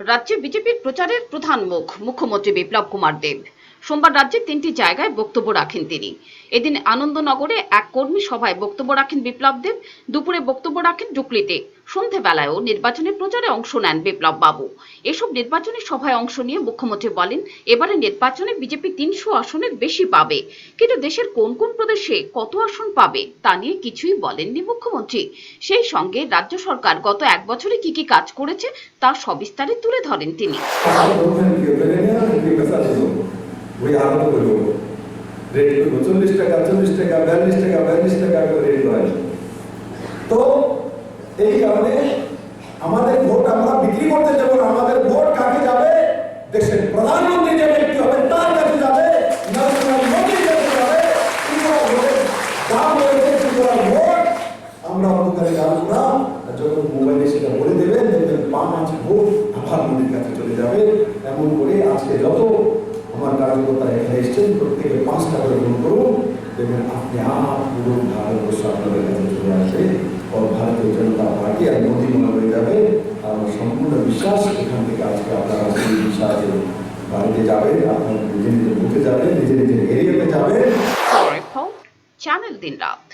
রাজ্যে বিজেপির প্রচারের প্রধান মুখ, মুখ্যমন্ত্রী বিপ্লব কুমার দেব। সোমবার রাজ্যে তিনটি জায়গায় বক্তব্য রাখেন তিনি। এদিন আনন্দনগরে এক কর্মী সভায় বক্তব্য রাখেন বিপ্লব দেব। দুপুরে বক্তব্য রাখেন ডুকলিতে সন্ধেবেলায়ও নির্বাচনী প্রচারে অংশ নেন বিপ্লব বাবু এসব নির্বাচনী সভায় অংশ নিয়ে মুখ্যমন্ত্রী বলেন এবারে নির্বাচনে বিজেপি তিনশো আসনের বেশি পাবে কিন্তু দেশের কোন কোন প্রদেশে কত আসন পাবে তা নিয়ে কিছুই বলেননি মুখ্যমন্ত্রী সেই সঙ্গে রাজ্য সরকার গত এক বছরে কি কি কাজ করেছে তা সবিস্তারে তুলে ধরেন তিনি वही आरम्भ করবো রেট করবো চল্লিশ টাকা চল্লিশ টাকা বিয়াল্লিশ টাকা বিয়াল্লিশ এই কারণে আমাদের ভোট আমরা বিক্রি করতে যাব না, আমাদের ভোট কাকে যাবে? দেশের প্রধানমন্ত্রী যে ব্যক্তি হবে, তার কাছে যাবে আমরা অন্ধকারে যাব না যখন মোবাইলে সেটা বলে দেবেন, দেখবেন পাঁচ ভোট, আবার মোদীর কাছে চলে যাবে। এমন করে আজকে যত আমার কার্যকর্তা এখানে এসছেন, প্রত্যেকে পাঁচটা করে গ্রহণ করুন। দেখবেন আপনি আপ পুরো ভারতবর্ষ আপনাদের কাছে চলে আসবে। জনতা আর নদী মনে হয়ে যাবে আমার সম্পূর্ণ বিশ্বাস এখান থেকে আজকে আপনারা সেই বিশ্বাসে বাড়িতে যাবে আপনার নিজে নিজে বুকে যাবে নিজে নিজের এরিয়াতে যাবে চ্যানেল দিন রাত।